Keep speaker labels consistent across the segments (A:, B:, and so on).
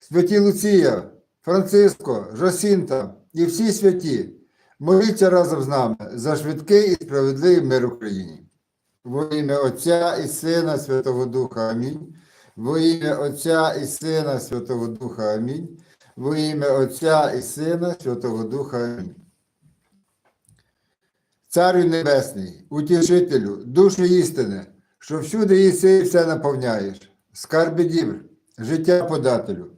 A: Святі Луція, Франциско, Жосінта і всі святі, моліться разом з нами за швидкий і справедливий мир Україні. Во ім'я Отця і Сина Святого Духа Амінь. Во ім'я Отця і Сина Святого Духа Амінь. Во ім'я Отця і Сина Святого Духа Амінь. Царю Небесний, утішителю, душу істини, що всюди їси і все наповняєш, скарби дібр, життя подателю.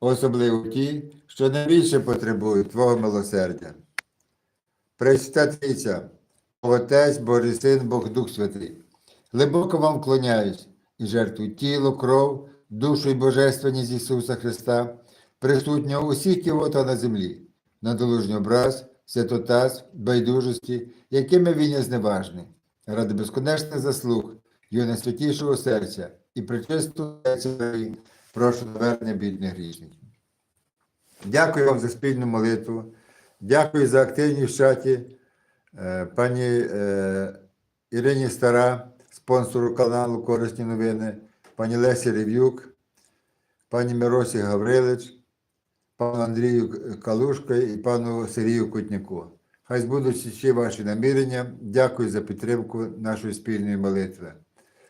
A: особливо ті, що найбільше потребують Твого милосердя. Пресвята Трійця, Отець, Божий Син, Бог Дух Святий, глибоко вам вклоняюсь і жертвую тіло, кров, душу і божественність Ісуса Христа, присутнього усіх ківота на землі, на долужній образ, святотаз, байдужості, якими він є зневажний, ради безконечних заслуг, його найсвятішого серця і причистого серця, прошу навернення бідних грішників. Дякую вам за спільну молитву. Дякую за активність в чаті. Е, Пані е, Ірині Стара, спонсору каналу Корисні новини, пані Лесі Рев'юк, пані Миросі Гаврилич, пану Андрію Калушко і пану Сергію Кутняку. Хай збудуть всі ваші намірення. Дякую за підтримку нашої спільної молитви.